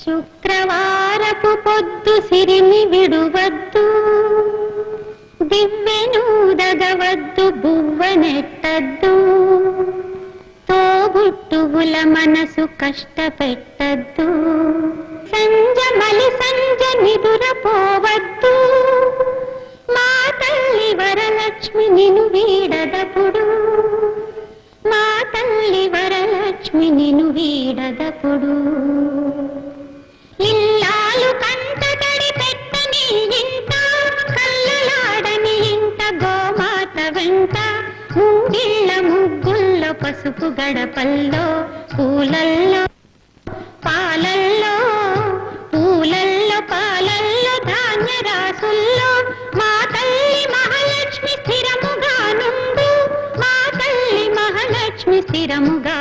శుక్రవారపు పొద్దు సిరిమి విడువద్దు. దివ్వెనూదగవద్దు బువ్వనెట్టద్దు తోబుట్టువుల మనసు కష్టపెట్టద్దు. సంజ మలి సంజ నిదురపోవద్దు మా తల్లి వరలక్ష్మి నిను వీడదపుడు. మా తల్లి వరలక్ష్మి నిను వీడదపుడు. వెంట ముంగిళ్ళ ముగ్గుల్లో పసుపు గడపల్లో పూలల్లో పాలల్లో పూలల్లో పాలల్లో ధాన్య రాసుల్లో మా తల్లి మహాలక్ష్మి స్థిరముగా నుండు మా తల్లి మహాలక్ష్మి స్థిరముగా